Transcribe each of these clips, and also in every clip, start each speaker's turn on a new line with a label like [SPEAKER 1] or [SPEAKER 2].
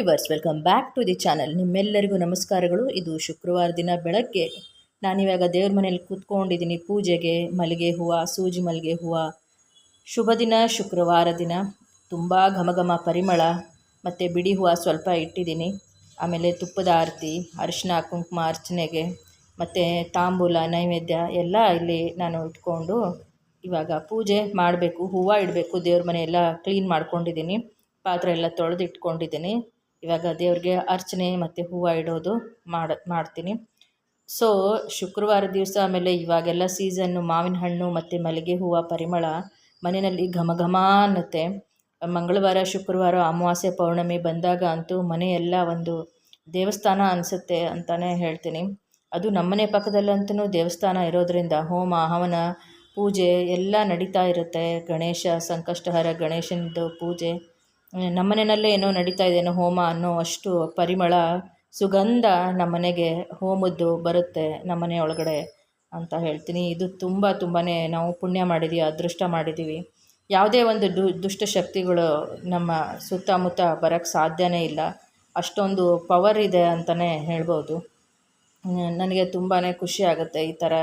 [SPEAKER 1] Viewers welcome back to the channel ನಿಮ್ಮೆಲ್ಲರಿಗೂ ನಮಸ್ಕಾರಗಳು. ಇದು ಶುಕ್ರವಾರ ದಿನ ಬೆಳಗ್ಗೆ. ನಾನಿವಾಗ ದೇವ್ರ ಮನೇಲಿ ಕೂತ್ಕೊಂಡಿದ್ದೀನಿ. ಪೂಜೆಗೆ ಮಲ್ಲಿಗೆ ಹೂವು, ಸೂಜಿ ಮಲ್ಲಿಗೆ ಹೂವು. ಶುಭ ದಿನ, ಶುಕ್ರವಾರ ದಿನ. ತುಂಬ ಘಮಘಮ ಪರಿಮಳ, ಮತ್ತು ಬಿಡಿ ಹೂವು ಸ್ವಲ್ಪ ಇಟ್ಟಿದ್ದೀನಿ. ಆಮೇಲೆ ತುಪ್ಪದ ಆರತಿ, ಅರಿಶಿನ, ಕುಂಕುಮ ಅರ್ಚನೆಗೆ, ಮತ್ತು ತಾಂಬೂಲ, ನೈವೇದ್ಯ ಎಲ್ಲ ಇಲ್ಲಿ ನಾನು ಇಟ್ಕೊಂಡು ಇವಾಗ ಪೂಜೆ ಮಾಡಬೇಕು, ಹೂವು ಇಡಬೇಕು, ದೇವ್ರ ಮನೆಯೆಲ್ಲ ಕ್ಲೀನ್ ಮಾಡ್ಕೊಂಡಿದ್ದೀನಿ. ಪಾತ್ರೆ ಎಲ್ಲ ತೊಳೆದು ಇಟ್ಕೊಂಡಿದ್ದೀನಿ ಇವಾಗ ದೇವ್ರಿಗೆ ಅರ್ಚನೆ ಮತ್ತು ಹೂವು ಇಡೋದು ಮಾಡ, ಮಾಡ್ತೀನಿ. ಸೊ ಶುಕ್ರವಾರ ದಿವಸ ಆಮೇಲೆ ಇವಾಗೆಲ್ಲ ಸೀಸನ್ನು ಮಾವಿನ ಹಣ್ಣು ಮತ್ತು ಮಲ್ಲಿಗೆ ಹೂವು, ಪರಿಮಳ ಮನೆಯಲ್ಲಿ ಘಮ ಘಮ ಅನ್ನುತ್ತೆ. ಮಂಗಳವಾರ, ಶುಕ್ರವಾರ, ಅಮಾವಾಸ್ಯೆ, ಪೌರ್ಣಮಿ ಬಂದಾಗ ಅಂತೂ ಮನೆಯೆಲ್ಲ ಒಂದು ದೇವಸ್ಥಾನ ಅನಿಸುತ್ತೆ ಅಂತಲೇ ಹೇಳ್ತೀನಿ. ಅದು ನಮ್ಮನೆ ಪಕ್ಕದಲ್ಲಂತೂ ದೇವಸ್ಥಾನ ಇರೋದರಿಂದ ಹೋಮ, ಹವನ, ಪೂಜೆ ಎಲ್ಲ ನಡೀತಾ ಇರುತ್ತೆ. ಗಣೇಶ, ಸಂಕಷ್ಟಹರ ಗಣೇಶನದು ಪೂಜೆ. ನಮ್ಮನೆಯಲ್ಲೇ ಏನೋ ನಡೀತಾ ಇದೆಯೋ ಹೋಮ ಅನ್ನೋ ಅಷ್ಟು ಪರಿಮಳ, ಸುಗಂಧ ನಮ್ಮನೆಗೆ ಹೋಮದ್ದು ಬರುತ್ತೆ ನಮ್ಮನೆ ಒಳಗಡೆ ಅಂತ ಹೇಳ್ತೀನಿ. ಇದು ತುಂಬ ತುಂಬಾ ನಾವು ಪುಣ್ಯ ಮಾಡಿದ್ದೀವಿ ಅದೃಷ್ಟ ಮಾಡಿದ್ದೀವಿ ಯಾವುದೇ ಒಂದು ದು, ದುಷ್ಟ ಶಕ್ತಿಗಳು ನಮ್ಮ ಸುತ್ತಮುತ್ತ ಬರೋಕ್ಕೆ ಸಾಧ್ಯನೇ ಇಲ್ಲ. ಅಷ್ಟೊಂದು ಪವರ್ ಇದೆ ಅಂತಲೇ ಹೇಳ್ಬೋದು. ನನಗೆ ತುಂಬಾ ಖುಷಿ ಆಗುತ್ತೆ ಈ ಥರ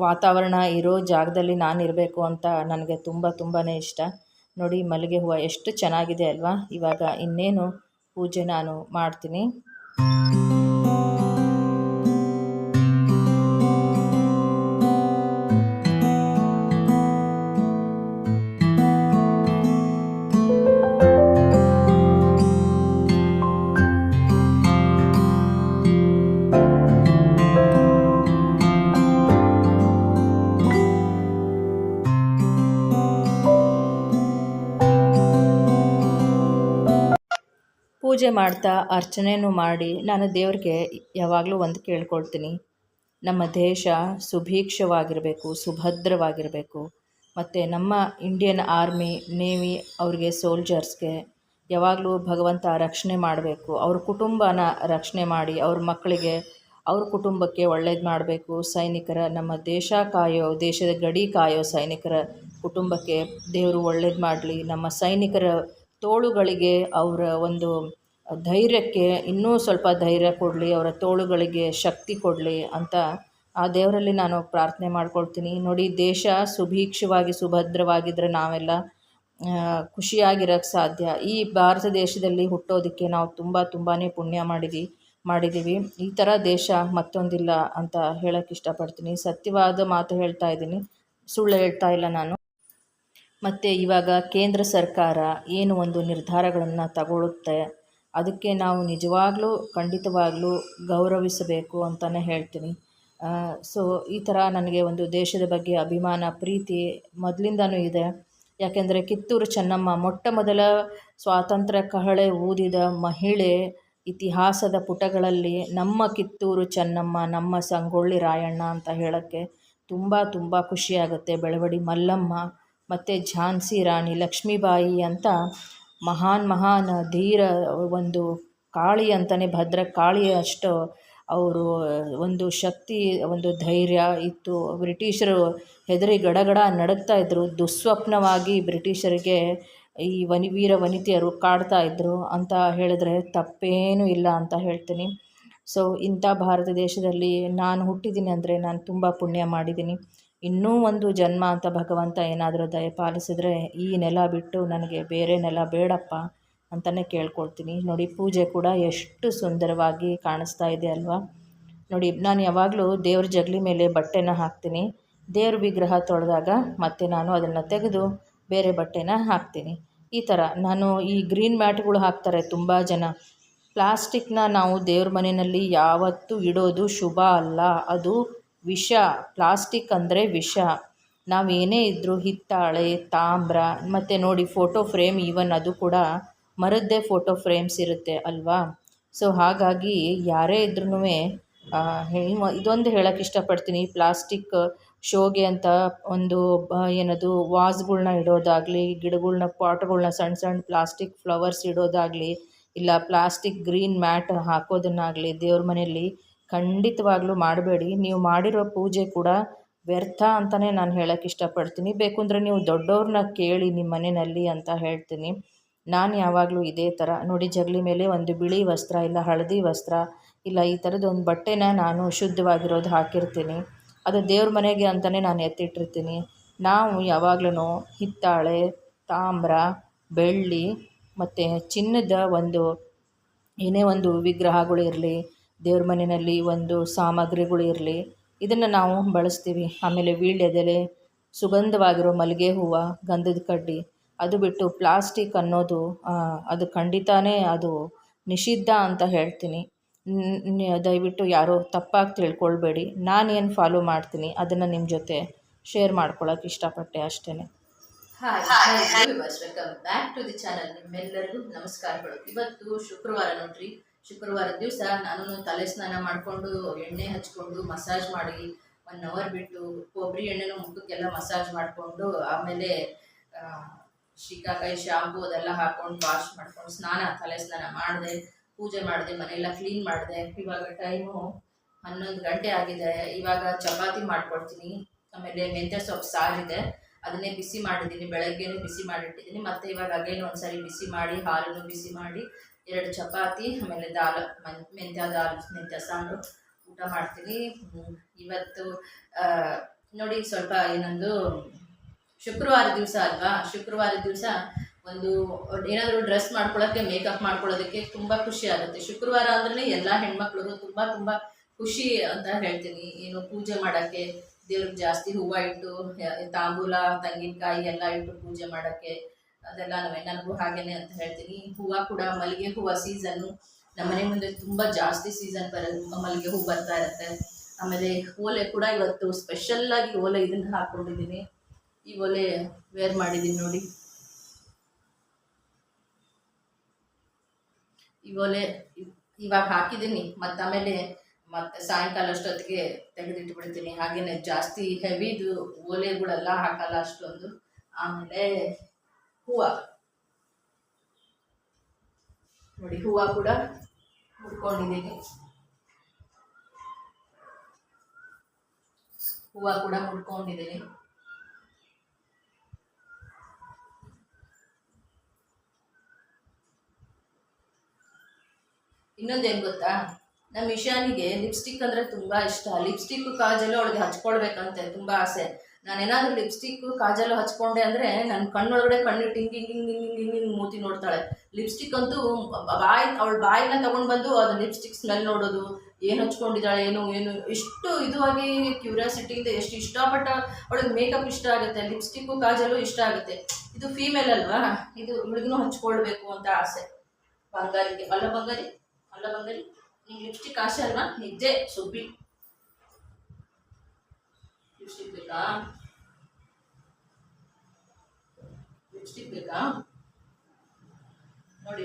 [SPEAKER 1] ವಾತಾವರಣ ಇರೋ ಜಾಗದಲ್ಲಿ ನಾನು ಇರಬೇಕು ಅಂತ ನನಗೆ ತುಂಬ ತುಂಬಾ ಇಷ್ಟ. ನೋಡಿ ಮಲ್ಲಿಗೆ ಹೂವು ಎಷ್ಟು ಚೆನ್ನಾಗಿದೆ ಅಲ್ವಾ? ಇವಾಗ ಇನ್ನೇನು ಪೂಜೆ ನಾನು ಮಾಡ್ತೀನಿ. ಪೂಜೆ ಮಾಡ್ತಾ ಅರ್ಚನೆಯನ್ನು ಮಾಡಿ ನಾನು ದೇವ್ರಿಗೆ ಯಾವಾಗಲೂ ಒಂದು ಕೇಳ್ಕೊಳ್ತೀನಿ. ನಮ್ಮ ದೇಶ ಸುಭೀಕ್ಷವಾಗಿರಬೇಕು, ಸುಭದ್ರವಾಗಿರಬೇಕು. ಮತ್ತು ನಮ್ಮ ಇಂಡಿಯನ್ ಆರ್ಮಿ ನೇವಿ ಅವ್ರಿಗೆ ಸೋಲ್ಜರ್ಸ್ಗೆ ಯಾವಾಗಲೂ ಭಗವಂತ ರಕ್ಷಣೆ ಮಾಡಬೇಕು. ಅವ್ರ ಕುಟುಂಬನ ರಕ್ಷಣೆ ಮಾಡಿ, ಅವ್ರ ಮಕ್ಕಳಿಗೆ, ಅವ್ರ ಕುಟುಂಬಕ್ಕೆ ಒಳ್ಳೇದು ಮಾಡಬೇಕು. ಸೈನಿಕರ, ನಮ್ಮ ದೇಶ ಕಾಯೋ, ದೇಶದ ಗಡಿ ಕಾಯೋ ಸೈನಿಕರ ಕುಟುಂಬಕ್ಕೆ ದೇವರು ಒಳ್ಳೇದು ಮಾಡಲಿ. ನಮ್ಮ ಸೈನಿಕರ ತೋಳುಗಳಿಗೆ ಅವರ ಒಂದು ಧೈರ್ಯಕ್ಕೆ ಇನ್ನೂ ಸ್ವಲ್ಪ ಧೈರ್ಯ ಕೊಡಲಿ, ಅವರ ತೋಳುಗಳಿಗೆ ಶಕ್ತಿ ಕೊಡಲಿ ಅಂತ ಆ ದೇವರಲ್ಲಿ ನಾನು ಪ್ರಾರ್ಥನೆ ಮಾಡ್ಕೊಳ್ತೀನಿ. ನೋಡಿ, ದೇಶ ಸುಭೀಕ್ಷವಾಗಿ ಸುಭದ್ರವಾಗಿದ್ದರೆ ನಾವೆಲ್ಲ ಖುಷಿಯಾಗಿರೋಕ್ಕೆ ಸಾಧ್ಯ. ಈ ಭಾರತ ದೇಶದಲ್ಲಿ ಹುಟ್ಟೋದಕ್ಕೆ ನಾವು ತುಂಬ ತುಂಬಾ ಪುಣ್ಯ ಮಾಡಿದ್ವಿ. ಮಾಡಿದ್ದೀವಿ ಈ ಥರ ದೇಶ ಮತ್ತೊಂದಿಲ್ಲ ಅಂತ ಹೇಳೋಕ್ಕೆ ಇಷ್ಟಪಡ್ತೀನಿ. ಸತ್ಯವಾದ ಮಾತು ಹೇಳ್ತಾ ಇದ್ದೀನಿ. ಸುಳ್ಳು ಹೇಳ್ತಾ ಇಲ್ಲ ನಾನು. ಮತ್ತು ಇವಾಗ ಕೇಂದ್ರ ಸರ್ಕಾರ ಏನು ಒಂದು ನಿರ್ಧಾರಗಳನ್ನು ತಗೊಳುತ್ತೆ? ಅದಕ್ಕೆ ನಾವು ನಿಜವಾಗ್ಲೂ, ಖಂಡಿತವಾಗ್ಲೂ ಗೌರವಿಸಬೇಕು ಅಂತಲೇ ಹೇಳ್ತೀನಿ. ಸೊ ಈ ಥರ ನನಗೆ ಒಂದು ದೇಶದ ಬಗ್ಗೆ ಅಭಿಮಾನ, ಪ್ರೀತಿ ಮೊದಲಿಂದನೂ ಇದೆ. ಯಾಕೆಂದರೆ ಕಿತ್ತೂರು ಚೆನ್ನಮ್ಮ ಮೊಟ್ಟ ಮೊದಲ ಸ್ವಾತಂತ್ರ್ಯ ಕಹಳೆ ಊದಿದ ಮಹಿಳೆ ಇತಿಹಾಸದ ಪುಟಗಳಲ್ಲಿ ನಮ್ಮ ಕಿತ್ತೂರು ಚೆನ್ನಮ್ಮ, ನಮ್ಮ ಸಂಗೊಳ್ಳಿ ರಾಯಣ್ಣ ಅಂತ ಹೇಳೋಕ್ಕೆ ತುಂಬ ತುಂಬ ಖುಷಿಯಾಗುತ್ತೆ. ಬೆಳವಡಿ ಮಲ್ಲಮ್ಮ ಮತ್ತು ಝಾನ್ಸಿ ರಾಣಿ ಲಕ್ಷ್ಮೀಬಾಯಿ ಅಂತ ಮಹಾನ್ ಮಹಾನ್ ಧೀರ ಒಂದು ಕಾಳಿ ಅಂತಲೇ ಭದ್ರ ಕಾಳಿ ಅಷ್ಟು. ಅವರು ಒಂದು ಶಕ್ತಿ, ಒಂದು ಧೈರ್ಯ ಇತ್ತು. ಬ್ರಿಟಿಷರು ಹೆದರಿ ಗಡಗಡ ನಡುಗ್ತಾ ಇದ್ದರು ದುಸ್ವಪ್ನವಾಗಿ ಬ್ರಿಟಿಷರಿಗೆ ಈ ವನಿ, ವೀರ ವನಿತೆಯರು ಕಾಡ್ತಾ ಇದ್ದರು ಅಂತ ಹೇಳಿದ್ರೆ ತಪ್ಪೇನೂ ಇಲ್ಲ ಅಂತ ಹೇಳ್ತೀನಿ. ಸೊ ಇಂಥ ಭಾರತ ದೇಶದಲ್ಲಿ ನಾನು ಹುಟ್ಟಿದ್ದೀನಿ ಅಂದರೆ ನಾನು ತುಂಬ ಪುಣ್ಯ ಮಾಡಿದ್ದೀನಿ. ಇನ್ನೂ ಒಂದು ಜನ್ಮ ಅಂತ ಭಗವಂತ ಏನಾದರೂ ದಯಪಾಲಿಸಿದ್ರೆ ಈ ನೆಲ ಬಿಟ್ಟು ನನಗೆ ಬೇರೆ ನೆಲ ಬೇಡಪ್ಪ ಅಂತಲೇ ಕೇಳ್ಕೊಳ್ತೀನಿ. ನೋಡಿ, ಪೂಜೆ ಕೂಡ ಎಷ್ಟು ಸುಂದರವಾಗಿ ಕಾಣಿಸ್ತಾ ಇದೆ ಅಲ್ವಾ? ನೋಡಿ, ನಾನು ಯಾವಾಗಲೂ ದೇವ್ರ ಜಗಲಿ ಮೇಲೆ ಬಟ್ಟೆನ ಹಾಕ್ತೀನಿ. ದೇವ್ರ ವಿಗ್ರಹ ತೊಳೆದಾಗ ಮತ್ತೆ ನಾನು ಅದನ್ನು ತೆಗೆದು ಬೇರೆ ಬಟ್ಟೆನ ಹಾಕ್ತೀನಿ. ಈ ಥರ ನಾನು ಈ ಗ್ರೀನ್ ಮ್ಯಾಟ್ಗಳು ಹಾಕ್ತಾರೆ ತುಂಬ ಜನ. ಪ್ಲಾಸ್ಟಿಕ್ನ ನಾವು ದೇವ್ರ ಮನೆಯಲ್ಲಿ ಯಾವತ್ತೂ ಇಡೋದು ಶುಭ ಅಲ್ಲ. ಅದು ವಿಷ, ಪ್ಲಾಸ್ಟಿಕ್ ಅಂದರೆ ವಿಷ. ನಾವೇನೇ ಇದ್ದರೂ ಹಿತ್ತಾಳೆ, ತಾಮ್ರ, ಮತ್ತು ನೋಡಿ ಫೋಟೋ ಫ್ರೇಮ್ ಈವನ್ ಅದು ಕೂಡ ಮರದ್ದೇ ಫೋಟೋ ಫ್ರೇಮ್ಸ್ ಇರುತ್ತೆ ಅಲ್ವಾ? ಸೊ ಹಾಗಾಗಿ ಯಾರೇ ಇದ್ರೂ ಇದೊಂದು ಹೇಳೋಕ್ಕೆ ಇಷ್ಟಪಡ್ತೀನಿ. ಪ್ಲಾಸ್ಟಿಕ್ ಶೋಗೆ ಅಂತ ಒಂದು ಏನದು ವಾಸ್ಗಳನ್ನ ಇಡೋದಾಗಲಿ, ಗಿಡಗಳ್ನ ಪಾಟ್ಗಳನ್ನ ಸಣ್ಣ ಸಣ್ಣ ಪ್ಲಾಸ್ಟಿಕ್ ಫ್ಲವರ್ಸ್ ಇಡೋದಾಗಲಿ, ಇಲ್ಲ ಪ್ಲಾಸ್ಟಿಕ್ ಗ್ರೀನ್ ಮ್ಯಾಟ್ ಹಾಕೋದನ್ನಾಗಲಿ ದೇವ್ರ ಮನೆಯಲ್ಲಿ ಖಂಡಿತವಾಗ್ಲೂ ಮಾಡಬೇಡಿ. ನೀವು ಮಾಡಿರೋ ಪೂಜೆ ಕೂಡ ವ್ಯರ್ಥ ಅಂತಲೇ ನಾನು ಹೇಳೋಕ್ಕೆ ಇಷ್ಟಪಡ್ತೀನಿ. ಬೇಕು ಅಂದರೆ ನೀವು ದೊಡ್ಡವ್ರನ್ನ ಕೇಳಿ ನಿಮ್ಮ ಮನೆಯಲ್ಲಿ ಅಂತ ಹೇಳ್ತೀನಿ. ನಾನು ಯಾವಾಗಲೂ ಇದೇ ಥರ ನೋಡಿ, ಜಗಲಿ ಮೇಲೆ ಒಂದು ಬಿಳಿ ವಸ್ತ್ರ ಇಲ್ಲ ಹಳದಿ ವಸ್ತ್ರ ಇಲ್ಲ ಈ ಥರದ್ದು ಒಂದು ಬಟ್ಟೆನ ನಾನು ಶುದ್ಧವಾಗಿರೋದು ಹಾಕಿರ್ತೀನಿ. ಅದು ದೇವ್ರ ಮನೆಗೆ ಅಂತಲೇ ನಾನು ಎತ್ತಿಟ್ಟಿರ್ತೀನಿ. ನಾವು ಯಾವಾಗ್ಲೂ ಹಿತ್ತಾಳೆ, ತಾಮ್ರ, ಬೆಳ್ಳಿ ಮತ್ತು ಚಿನ್ನದ ಒಂದು ಏನೇ ಒಂದು ವಿಗ್ರಹಗಳು ಇರಲಿ ದೇವ್ರ ಮನೆಯಲ್ಲಿ ಒಂದು ಸಾಮಗ್ರಿಗಳು ಇರಲಿ ಇದನ್ನು ನಾವು ಬಳಸ್ತೀವಿ. ಆಮೇಲೆ ವೀಳ್ಯದೆಲೆ ಸುಗಂಧವಾಗಿರೋ ಮಲ್ಲಿಗೆ ಹೂವು ಗಂಧದ ಕಡ್ಡಿ ಅದು ಬಿಟ್ಟು ಪ್ಲಾಸ್ಟಿಕ್ ಅನ್ನೋದು ಅದು ಖಂಡಿತಾನೇ ಅದು ನಿಷಿದ್ಧ ಅಂತ ಹೇಳ್ತೀನಿ. ದಯವಿಟ್ಟು ಯಾರೋ ತಪ್ಪಾಗಿ ತಿಳ್ಕೊಳ್ಬೇಡಿ. ನಾನೇನು ಫಾಲೋ ಮಾಡ್ತೀನಿ ಅದನ್ನು ನಿಮ್ಮ ಜೊತೆ ಶೇರ್ ಮಾಡ್ಕೊಳಕ್ಕೆ ಇಷ್ಟಪಟ್ಟೆ ಅಷ್ಟೇ
[SPEAKER 2] hi welcome back to the channel ನಿಮ್ಮೆಲ್ಲರಿಗೂ ನಮಸ್ಕಾರಗಳು. ಇವತ್ತು ಶುಕ್ರವಾರ ನೋಡ್ರಿ. ಶುಕ್ರವಾರದ ದಿವಸ ನಾನು ತಲೆ ಸ್ನಾನ ಮಾಡಿಕೊಂಡು ಎಣ್ಣೆ ಹಚ್ಕೊಂಡು ಮಸಾಜ್ ಮಾಡಿ ಒನ್ ಅವರ್ ಬಿಟ್ಟು ಕೊಬ್ಬರಿ ಎಣ್ಣೆನೂ ಮುಖಕ್ಕೆಲ್ಲ ಮಸಾಜ್ ಮಾಡಿಕೊಂಡು ಆಮೇಲೆ ಶೀಕಾಕಾಯಿ ಶಿಕಾಕಾಯಿ ಶಾಂಪು ಅದೆಲ್ಲ ಹಾಕೊಂಡು ವಾಶ್ ಮಾಡ್ಕೊಂಡು ಸ್ನಾನ, ತಲೆ ಸ್ನಾನ ಮಾಡಿದೆ, ಪೂಜೆ ಮಾಡಿದೆ, ಮನೆಯೆಲ್ಲ ಕ್ಲೀನ್ ಮಾಡಿದೆ. ಇವಾಗ ಟೈಮು ಹನ್ನೊಂದು ಗಂಟೆ ಆಗಿದೆ. ಇವಾಗ ಚಪಾತಿ ಮಾಡ್ಕೊಡ್ತೀನಿ. ಆಮೇಲೆ ಮೆಂತ್ಯ ಸೊಪ್ಪು ಸಾರಿದೆ ಅದನ್ನೇ ಬಿಸಿ ಮಾಡಿದ್ದೀನಿ. ಬೆಳಗ್ಗೆನೂ ಬಿಸಿ ಮಾಡಿಟ್ಟಿದ್ದೀನಿ. ಮತ್ತೆ ಇವಾಗ ಅಗೇನು ಒಂದ್ಸರಿ ಬಿಸಿ ಮಾಡಿ, ಹಾಲನ್ನು ಬಿಸಿ ಮಾಡಿ ಎರಡು ಚಪಾತಿ, ಆಮೇಲೆ ದಾಲ್ ಮೆಂತ್ಯ ದಾಲ್, ಮೆಂತ್ಯ ಸಾಂಬಾರು ಊಟ ಮಾಡ್ತೀನಿ. ಇವತ್ತು ನೋಡಿ ಸ್ವಲ್ಪ ಏನೊಂದು ಶುಕ್ರವಾರ ದಿವಸ ಅಲ್ವಾ? ಶುಕ್ರವಾರ ದಿವಸ ಒಂದು ಏನಾದರೂ ಡ್ರೆಸ್ ಮಾಡ್ಕೊಳ್ಳೋಕ್ಕೆ, ಮೇಕಪ್ ಮಾಡ್ಕೊಳ್ಳೋದಕ್ಕೆ ತುಂಬ ಖುಷಿ ಆಗುತ್ತೆ. ಶುಕ್ರವಾರ ಅಂದ್ರೆ ಎಲ್ಲ ಹೆಣ್ಮಕ್ಳಿಗೂ ತುಂಬ ತುಂಬ ಖುಷಿ ಅಂತ ಹೇಳ್ತೀನಿ. ಏನು ಪೂಜೆ ಮಾಡೋಕ್ಕೆ ದೇವ್ರಿಗೆ ಜಾಸ್ತಿ ಹೂವು ಇಟ್ಟು, ತಾಂಬೂಲ, ತೆಂಗಿನಕಾಯಿ ಎಲ್ಲ ಇಟ್ಟು ಪೂಜೆ ಮಾಡೋಕ್ಕೆ. ಅದೆಲ್ಲ ನನಗೂ ಹಾಗೇನೆ ಅಂತ ಹೇಳ್ತೀನಿ. ಹೂವು ಕೂಡ ಮಲ್ಲಿಗೆ ಹೂವು ಸೀಸನ್ನು ನಮ್ಮನೆ ಮುಂದೆ ತುಂಬ ಜಾಸ್ತಿ ಸೀಸನ್ ಬರ, ಮಲ್ಲಿಗೆ ಹೂ ಬರ್ತಾ ಇರುತ್ತೆ. ಆಮೇಲೆ ಓಲೆ ಕೂಡ ಇವತ್ತು ಸ್ಪೆಷಲ್ಲಾಗಿ ಓಲೆ ಇದನ್ನು ಹಾಕ್ಕೊಂಡಿದ್ದೀನಿ ಈ ಓಲೆ ವೇರ್ ಮಾಡಿದ್ದೀನಿ ನೋಡಿ. ಈ ಓಲೆ ಇವ್- ಇವಾಗ ಹಾಕಿದ್ದೀನಿ ಮತ್ತು ಆಮೇಲೆ ಮತ್ತೆ ಸಾಯಂಕಾಲ ಅಷ್ಟೊತ್ತಿಗೆ ತೆಗೆದಿಟ್ಟು ಬಿಡ್ತೀನಿ ಹಾಗೇನೆ ಜಾಸ್ತಿ ಹೆವಿದು ಓಲೆಗಳೆಲ್ಲ ಹಾಕಲ್ಲ ಅಷ್ಟೊಂದು. ಆಮೇಲೆ ಹೂವು. ನೋಡಿ, ಹೂವು ಕೂಡ ಮುಡ್ಕೊಂಡಿದ್ದೀನಿ ಹೂವು ಕೂಡ ಮುಡ್ಕೊಂಡಿದ್ದೀನಿ ಇನ್ನೊಂದೇನು ಗೊತ್ತಾ? ನಮ್ಮ ಇಶಾನಿಗೆ ಲಿಪ್ಸ್ಟಿಕ್ ಅಂದರೆ ತುಂಬ ಇಷ್ಟ. ಲಿಪ್ಸ್ಟಿಕ್ ಕಾಜಲು ಅವಳಿಗೆ ಹಚ್ಕೊಳ್ಬೇಕಂತೆ, ತುಂಬ ಆಸೆ. ನಾನೇನಾದರೂ ಲಿಪ್ಸ್ಟಿಕ್ಕು ಕಾಜಲು ಹಚ್ಕೊಂಡೆ ಅಂದರೆ ನನ್ನ ಕಣ್ಣೊಳಗಡೆ ಕಣ್ಣು ಟಿಂಗ್ ಹಿಂಗ್ ಹಿಂಗ್ ಹಿಂಗ್ ಹಿಂಗ್ ಹಿಂಗ್ ಮೂತಿ ನೋಡ್ತಾಳೆ. ಲಿಪ್ಸ್ಟಿಕ್ ಅಂತೂ ಬಾಯಿ ಅವಳ ಬಾಯಿನ ತಗೊಂಡು ಬಂದು ಅದು ಲಿಪ್ಸ್ಟಿಕ್ ಸ್ಮೆಲ್ ನೋಡೋದು ಏನು ಹಚ್ಕೊಂಡಿದ್ದಾಳೆ ಏನು ಏನು ಎಷ್ಟು ಇದುವಾಗಿ ಕ್ಯೂರಿಯಾಸಿಟಿಯಿಂದ ಎಷ್ಟು ಇಷ್ಟಪಟ್ಟ ಅವಳಿಗೆ ಮೇಕಪ್ ಇಷ್ಟ ಆಗುತ್ತೆ ಲಿಪ್ಸ್ಟಿಕ್ಕು ಕಾಜಲು ಇಷ್ಟ ಆಗುತ್ತೆ. ಇದು ಫೀಮೇಲ್ ಅಲ್ವಾ? ಇದು ಇವಳಿಗೂ ಹಚ್ಕೊಳ್ಬೇಕು ಅಂತ ಆಸೆ. ಬಂಗಾರಿಗೆ ಅಲ್ಲ ಬಂಗಾರಿ ಅಲ್ಲ ಬಂಗಾರಿ ಲಿಪ್ಸ್ಟಿಕ್ ಆಸೆ ಅಲ್ವಾ? ನಿಜೆ ಸುಬ್ಬಿ. ಲಿಪ್ಸ್ಟಿಕ್ ಬೇಕಾ ಲಿಪ್ಸ್ಟಿಕ್ ಬೇಕಾ ನೋಡಿ,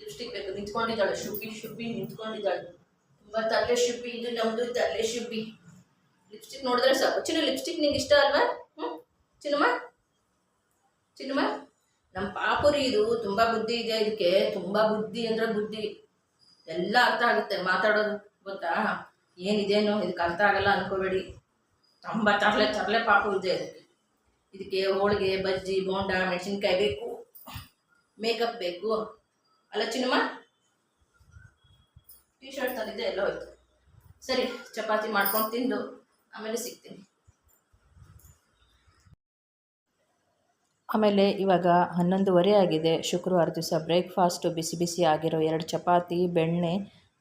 [SPEAKER 2] ಲಿಪ್ಸ್ಟಿಕ್ ಬೇಕು. ನಿಂತ್ಕೊಂಡಿದ್ದಾಳೆ ಶುಬ್ಬಿ ಶುಬ್ಬಿ ನಿಂತ್ಕೊಂಡಿದ್ದಾಳೆ. ತುಂಬ ತಲೆ ಶುಬ್ಬಿ ಇದು ನಮ್ಮದು ತಲೆ ಶುಬ್ಬಿ ಲಿಪ್ಸ್ಟಿಕ್ ನೋಡಿದ್ರೆ ಸಾಕು. ಚಿನ್ನ, ಲಿಪ್ಸ್ಟಿಕ್ ನಿಂಗೆ ಇಷ್ಟ ಅಲ್ವಾ? ಹ್ಞೂ ಚಿನ್ನಮ್ಮ ಚಿನ್ನಮ್ಮ ನಮ್ಮ ಪಾಪುರಿ ಇದು ತುಂಬ ಬುದ್ಧಿ ಇದೆ ಇದಕ್ಕೆ. ತುಂಬ ಬುದ್ಧಿ ಅಂದರೆ ಬುದ್ಧಿ. ಎಲ್ಲ ಅರ್ಥ ಆಗುತ್ತೆ ಮಾತಾಡೋದು. ಗೊತ್ತಾ? ಏನಿದೇನೋ, ಇದಕ್ಕೆ ಅರ್ಥ ಆಗಲ್ಲ ಅನ್ಕೋಬೇಡಿ. ತುಂಬ ತರಲೆ ತರಲೆ ಪಾಪು ಇದೆ ಇದಕ್ಕೆ ಹೋಳಿಗೆ, ಬಜ್ಜಿ, ಬೋಂಡ, ಮೆಣಸಿನ್ಕಾಯಿ ಬೇಕು. ಮೇಕಪ್ ಬೇಕು. ಅಲ್ಲ ಚಿನ್ನಮ್ಮ ಟೀ ಶರ್ಟ್ ತಂದಿದ್ದೆ, ಎಲ್ಲ ಹೋಯ್ತು. ಸರಿ, ಚಪಾತಿ ಮಾಡ್ಕೊಂಡು ತಿಂದು ಆಮೇಲೆ ಸಿಗ್ತೀನಿ.
[SPEAKER 1] ಆಮೇಲೆ ಇವಾಗ ಹನ್ನೊಂದುವರೆ ಆಗಿದೆ. ಶುಕ್ರವಾರ ದಿವಸ ಬ್ರೇಕ್ಫಾಸ್ಟು ಬಿಸಿ ಬಿಸಿ ಆಗಿರೋ ಎರಡು ಚಪಾತಿ, ಬೆಣ್ಣೆ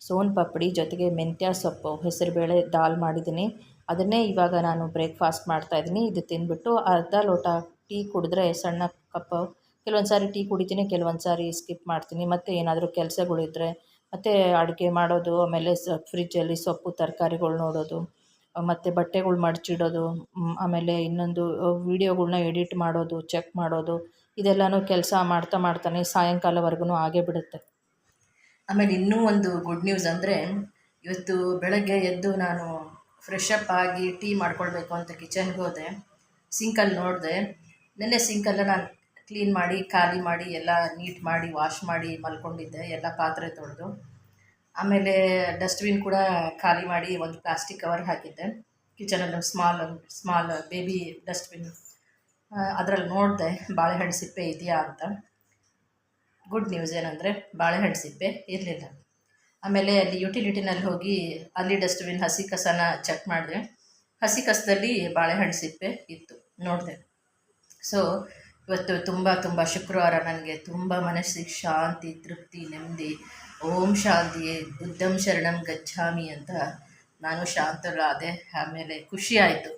[SPEAKER 1] ಸೋನ್ ಪಪ್ಪಡಿ ಜೊತೆಗೆ ಮೆಂತ್ಯ ಸೊಪ್ಪು, ಹೆಸರುಬೇಳೆ ದಾಲ್ ಮಾಡಿದ್ದೀನಿ. ಅದನ್ನೇ ಇವಾಗ ನಾನು ಬ್ರೇಕ್ಫಾಸ್ಟ್ ಮಾಡ್ತಾಯಿದ್ದೀನಿ ಇದು ತಿಂದ್ಬಿಟ್ಟು ಅರ್ಧ ಲೋಟ ಟೀ ಕುಡಿದ್ರೆ ಸಣ್ಣ ಕಪ್ಪು ಕೆಲವೊಂದು ಸಾರಿ ಟೀ ಕುಡಿತೀನಿ ಕೆಲವೊಂದು ಸಾರಿ ಸ್ಕಿಪ್ ಮಾಡ್ತೀನಿ. ಮತ್ತು ಏನಾದರೂ ಕೆಲಸಗಳಿದ್ರೆ ಮತ್ತು ಅಡುಗೆ ಮಾಡೋದು, ಆಮೇಲೆ ಸ ಫ್ರಿಜ್ಜಲ್ಲಿ ಸೊಪ್ಪು, ತರಕಾರಿಗಳು ನೋಡೋದು, ಮತ್ತು ಬಟ್ಟೆಗಳು ಮಡಚಿಡೋದು ಆಮೇಲೆ ಇನ್ನೊಂದು ವೀಡಿಯೋಗಳ್ನ ಎಡಿಟ್ ಮಾಡೋದು, ಚೆಕ್ ಮಾಡೋದು, ಇದೆಲ್ಲನೂ ಕೆಲಸ ಮಾಡ್ತಾ ಮಾಡ್ತಾನೆ ಸಾಯಂಕಾಲವರೆಗೂ ಆಗೇ ಬಿಡುತ್ತೆ.
[SPEAKER 2] ಆಮೇಲೆ ಇನ್ನೂ ಒಂದು ಗುಡ್ ನ್ಯೂಸ್ ಅಂದರೆ, ಇವತ್ತು ಬೆಳಗ್ಗೆ ಎದ್ದು ನಾನು ಫ್ರೆಶ್ ಅಪ್ ಆಗಿ ಟೀ ಮಾಡ್ಕೊಳ್ಬೇಕು ಅಂತ ಕಿಚನ್ಗೆ ಹೋದೆ. ಸಿಂಕಲ್ಲಿ ನೋಡಿದೆ. ನೆನ್ನೆ ಸಿಂಕಲ್ಲ ನಾನು ಕ್ಲೀನ್ ಮಾಡಿ, ಖಾಲಿ ಮಾಡಿ, ಎಲ್ಲ ನೀಟ್ ಮಾಡಿ ವಾಶ್ ಮಾಡಿ ಮಲ್ಕೊಂಡಿದ್ದೆ, ಎಲ್ಲ ಪಾತ್ರೆ ತೊಳೆದು. ಆಮೇಲೆ ಡಸ್ಟ್ಬಿನ್ ಕೂಡ ಖಾಲಿ ಮಾಡಿ ಒಂದು ಪ್ಲಾಸ್ಟಿಕ್ ಕವರ್ ಹಾಕಿದ್ದೆ. ಕಿಚನಲ್ಲಿ ಸ್ಮಾಲ್ ಸ್ಮಾಲ್ ಬೇಬಿ ಡಸ್ಟ್ಬಿನ್ ಅದರಲ್ಲಿ ನೋಡಿದೆ, ಬಾಳೆಹಣ್ಣು ಸಿಪ್ಪೆ ಇದೆಯಾ ಅಂತ. ಗುಡ್ ನ್ಯೂಸ್ ಏನಂದರೆ ಬಾಳೆಹಣ್ಣು ಸಿಪ್ಪೆ ಇರಲಿಲ್ಲ. ಆಮೇಲೆ ಅಲ್ಲಿ ಯುಟಿಲಿಟಿನಲ್ಲಿ ಹೋಗಿ ಅಲ್ಲಿ ಡಸ್ಟ್ಬಿನ್ ಹಸಿ ಕಸನ ಚೆಕ್ ಮಾಡಿದೆ. ಹಸಿ ಕಸದಲ್ಲಿ ಬಾಳೆಹಣ್ಣು ಸಿಪ್ಪೆ ಇತ್ತು, ನೋಡಿದೆ. ಸೊ ಇವತ್ತು ತುಂಬ ತುಂಬ ಶುಕ್ರವಾರ ನನಗೆ ತುಂಬ ಮನಸ್ಸಿಗೆ ಶಾಂತಿ, ತೃಪ್ತಿ, ನೆಮ್ಮದಿ, ಓಂ ಶಾಂತಿ ಬುದ್ಧಂ ಶರಣಂ ಗಚ್ಚಾಮಿ ಅಂತ ನಾನು ಶಾಂತರಾದೆ, ಆಮೇಲೆ ಖುಷಿ ಆಯಿತು.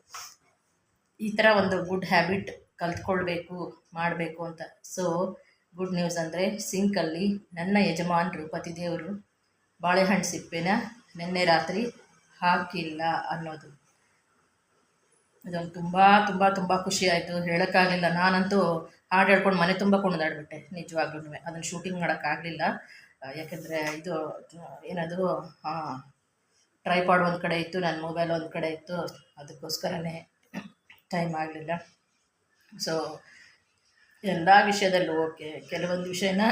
[SPEAKER 2] ಈ ಥರ ಒಂದು ಗುಡ್ ಹ್ಯಾಬಿಟ್ ಕಲ್ತ್ಕೊಳ್ಬೇಕು, ಮಾಡಬೇಕು ಅಂತ. ಸೊ ಗುಡ್ ನ್ಯೂಸ್ ಅಂದರೆ ಸಿಂಕಲ್ಲಿ ನನ್ನ ಯಜಮಾನರು ಪತಿದೇವರು ಬಾಳೆಹಣ್ಣು ಸಿಪ್ಪೆನ ನಿನ್ನೆ ರಾತ್ರಿ ಹಾಕಿಲ್ಲ ಅನ್ನೋದು. ಅದೊಂದು ತುಂಬ ತುಂಬ ತುಂಬ ಖುಷಿ ಆಯಿತು. ಹೇಳೋಕ್ಕಾಗಲಿಲ್ಲ. ನಾನಂತೂ ಹಾಡು ಹೇಳ್ಕೊಂಡು ಮನೆ ತುಂಬ ಕುಣಿದಾಡ್ಬಿಟ್ಟೆ ನಿಜವಾಗ್ಲೂ ಅದನ್ನು ಶೂಟಿಂಗ್ ಮಾಡೋಕ್ಕಾಗಲಿಲ್ಲ ಯಾಕೆಂದರೆ ಇದು ಏನದು ಟ್ರೈಪಾಡ್ ಒಂದು ಕಡೆ ಇತ್ತು ನನ್ನ ಮೊಬೈಲ್ ಒಂದು ಕಡೆ ಇತ್ತು. ಅದಕ್ಕೋಸ್ಕರನೇ ಟೈಮ್ ಆಗಲಿಲ್ಲ. ಸೊ ಎಲ್ಲ ವಿಷಯದಲ್ಲೂ ಓಕೆ. ಕೆಲವೊಂದು ವಿಷಯನ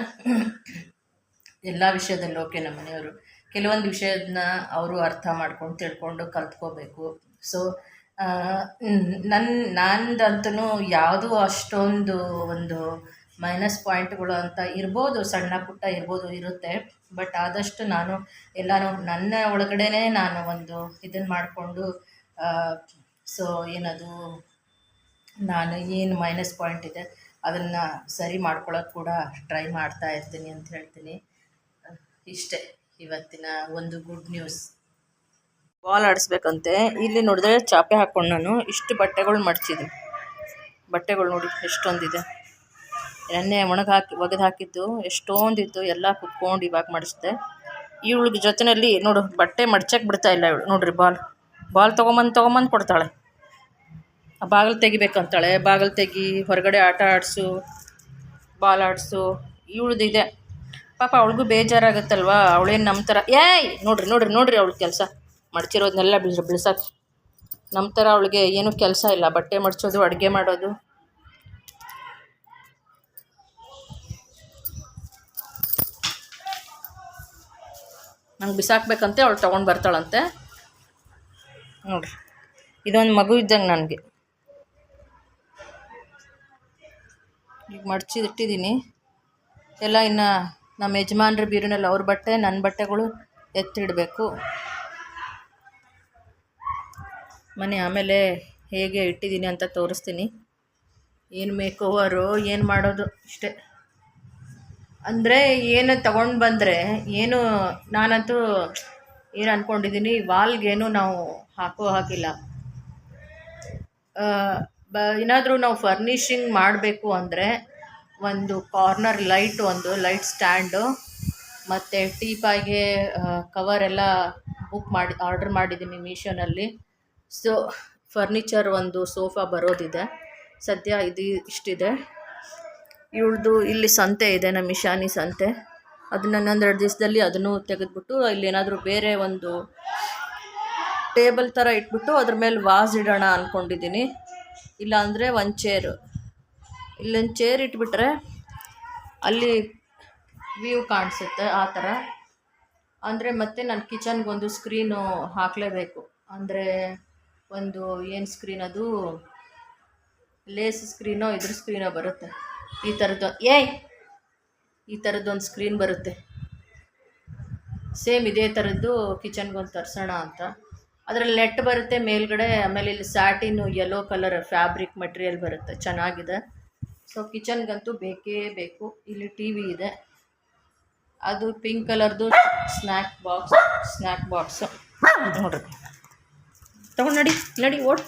[SPEAKER 2] ಎಲ್ಲ ವಿಷಯದಲ್ಲೂ ಓಕೆ ನಮ್ಮ ಮನೆಯವರು. ಕೆಲವೊಂದು ವಿಷಯದನ್ನ ಅವರು ಅರ್ಥ ಮಾಡ್ಕೊಂಡು ತಿಳ್ಕೊಂಡು ಕಲ್ತ್ಕೋಬೇಕು. ಸೊ ನನ್ನ ನಂದಂತೂ ಯಾವುದೂ ಅಷ್ಟೊಂದು ಒಂದು ಮೈನಸ್ ಪಾಯಿಂಟ್ಗಳು ಅಂತ ಇರ್ಬೋದು, ಸಣ್ಣ ಪುಟ್ಟ ಇರ್ಬೋದು, ಇರುತ್ತೆ. ಬಟ್ ಆದಷ್ಟು ನಾನು ಎಲ್ಲನೂ, ನನ್ನ ಒಳಗಡೆನೇ ನಾನು ಒಂದು ಇದನ್ನು ಮಾಡಿಕೊಂಡು ಸೊ ಏನದು, ನಾನು ಏನು ಮೈನಸ್ ಪಾಯಿಂಟ್ ಇದೆ ಅದನ್ನು ಸರಿ ಮಾಡ್ಕೊಳ್ಳೋಕೆ ಕೂಡ ಟ್ರೈ ಮಾಡ್ತಾ ಇರ್ತೀನಿ ಅಂತ ಹೇಳ್ತೀನಿ. ಇಷ್ಟೇ ಇವತ್ತಿನ ಒಂದು ಗುಡ್ ನ್ಯೂಸ್
[SPEAKER 1] ಬಾಲ್ ಆಡಿಸ್ಬೇಕಂತೆ. ಇಲ್ಲಿ ನೋಡಿದ್ರೆ ಚಾಪೆ ಹಾಕ್ಕೊಂಡು ನಾನು ಇಷ್ಟು ಬಟ್ಟೆಗಳು ಮಡ್ಚಿದ್ದೀನಿ ಬಟ್ಟೆಗಳು ನೋಡಿ ಎಷ್ಟೊಂದಿದೆ. ನೆನ್ನೆ ಒಣಗಿ ಹಾಕಿ, ಒಗೆದು ಹಾಕಿದ್ದು ಎಷ್ಟೊಂದಿತ್ತು. ಎಲ್ಲ ಕುತ್ಕೊಂಡು ಇವಾಗ ಮಡಿಸ್ದೆ ಇವಳಿಗೆ ಜೊತೆಯಲ್ಲಿ ನೋಡು ಬಟ್ಟೆ ಮಡ್ಚಕ್ಕೆ ಬಿಡ್ತಾ ಇಲ್ಲ ಇವಳು. ನೋಡ್ರಿ ಬಾಲ್ ಬಾಲ್ ತೊಗೊಂಬಂದು ತೊಗೊಂಬಂದು ಕೊಡ್ತಾಳೆ. ಬಾಗಿಲು ತೆಗಿಬೇಕಂತಾಳೆ ಬಾಗಿಲು ತೆಗಿ, ಹೊರಗಡೆ ಆಟ ಆಡಿಸು, ಬಾಲ್ ಆಡಿಸು ಇವಳ್ದಿದೆ ಪಾಪ ಅವಳಿಗೂ ಬೇಜಾರಾಗುತ್ತಲ್ವಾ? ಅವಳೇನು ನಮ್ಮ ಥರ ಏಯ್! ನೋಡ್ರಿ ನೋಡ್ರಿ ನೋಡ್ರಿ ಅವಳ ಕೆಲಸ. ಮಡಚಿರೋದನ್ನೆಲ್ಲ ಬಿಳ್ ಬಿಳ್ಸಕ್ಕೆ ನಮ್ಮ ಥರ ಅವಳಿಗೆ ಏನೂ ಕೆಲಸ ಇಲ್ಲ. ಬಟ್ಟೆ ಮಡ್ಚೋದು, ಅಡುಗೆ ಮಾಡೋದು. ನಂಗೆ ಬಿಸಾಕ್ಬೇಕಂತೆ, ಅವಳು ತೊಗೊಂಡು ಬರ್ತಾಳಂತೆ. ನೋಡ್ರಿ. ಇದೊಂದು ಮಗು ಇದ್ದಂಗೆ ನನಗೆ. ಈಗ ಮಡ್ಚಿದಿಟ್ಟಿದ್ದೀನಿ ಎಲ್ಲ ಇನ್ನು ನಮ್ಮ ಯಜಮಾನ್ರ ಬೀರಿನಲ್ಲಿ, ಅವ್ರ ಬಟ್ಟೆ ನನ್ನ ಬಟ್ಟೆಗಳು ಎತ್ತಿಡಬೇಕು. ಮನೆ ಆಮೇಲೆ ಹೇಗೆ ಇಟ್ಟಿದ್ದೀನಿ ಅಂತ ತೋರಿಸ್ತೀನಿ. ಏನು ಮೇಕ್ ಓವರು ಏನು ಮಾಡೋದು ಇಷ್ಟೇ. ಅಂದರೆ ಏನು ತಗೊಂಡು ಬಂದರೆ, ಏನು ನಾನಂತೂ ಏನು ಅಂದ್ಕೊಂಡಿದ್ದೀನಿ ವಾಲ್ಗೇನು ನಾವು ಹಾಕೋ ಹಾಕಿಲ್ಲ ಬ, ಏನಾದರೂ ನಾವು ಫರ್ನಿಷಿಂಗ್ ಮಾಡಬೇಕು ಅಂದರೆ ಒಂದು ಕಾರ್ನರ್ ಲೈಟ್ ಒಂದು ಲೈಟ್ ಸ್ಟ್ಯಾಂಡು ಮತ್ತು ಕವರ್ ಎಲ್ಲ ಬುಕ್ ಮಾಡಿ ಆರ್ಡ್ರ್ ಮಾಡಿದ್ದೀನಿ ಮೀಶೋನಲ್ಲಿ ಸೊ ಫರ್ನಿಚರ್ ಒಂದು ಸೋಫಾ ಬರೋದಿದೆ. ಸದ್ಯ ಇದು ಇಷ್ಟಿದೆ. ಇವಳ್ದು ಇಲ್ಲಿ ಸಂತೆ ಇದೆ, ನಮ್ಮ ಇಶಾನಿ ಸಂತೆ. ಅದನ್ನು ಇನ್ನೊಂದೆರಡು ದಿವಸದಲ್ಲಿ ಅದನ್ನು ತೆಗೆದುಬಿಟ್ಟು, ಇಲ್ಲಿ ಏನಾದರೂ ಬೇರೆ ಒಂದು ಟೇಬಲ್ ಥರ ಇಟ್ಬಿಟ್ಟು, ಅದ್ರ ಮೇಲೆ ವಾಸ್ ಇಡೋಣ ಅಂದ್ಕೊಂಡಿದ್ದೀನಿ ಇಲ್ಲಾಂದರೆ ಒಂದು ಚೇರು ಇಲ್ಲೊಂದು ಚೇರ್ ಇಟ್ಬಿಟ್ರೆ ಅಲ್ಲಿ ವ್ಯೂ ಕಾಣಿಸುತ್ತೆ ಆ ಥರ. ಅಂದರೆ ಮತ್ತೆ ನನ್ನ ಕಿಚನ್ಗೊಂದು ಸ್ಕ್ರೀನು ಹಾಕಲೇಬೇಕು. ಅಂದರೆ ಒಂದು ಏನು ಸ್ಕ್ರೀನ್ ಅದು? ಲೇಸ್ ಸ್ಕ್ರೀನೋ ಇದ್ರ ಸ್ಕ್ರೀನೋ ಬರುತ್ತೆ. ಈ ಥರದ್ದು ಏಯ್! ಈ ಥರದ್ದೊಂದು ಸ್ಕ್ರೀನ್ ಬರುತ್ತೆ. ಸೇಮ್ ಇದೇ ಥರದ್ದು ಕಿಚನ್ಗೊಂದು ತರಿಸೋಣ ಅಂತ. ಅದರಲ್ಲಿ ನೆಟ್ ಬರುತ್ತೆ ಮೇಲ್ಗಡೆ, ಆಮೇಲೆ ಇಲ್ಲಿ satin yellow colour fabric material ಬರುತ್ತೆ, ಚೆನ್ನಾಗಿದೆ. ಸೊ ಕಿಚನ್ಗಂತೂ ಬೇಕೇ ಬೇಕು. ಇಲ್ಲಿ ಟಿ ವಿ ಇದೆ. ಅದು ಪಿಂಕ್ ಕಲರ್ದು ಸ್ನ್ಯಾಕ್ ಬಾಕ್ಸ್ ಸ್ನ್ಯಾಕ್ ಬಾಕ್ಸು ನೋಡ್ರಿ. ತಗೊಂಡು ನಡಿ ನಡಿ, ಓಡ್.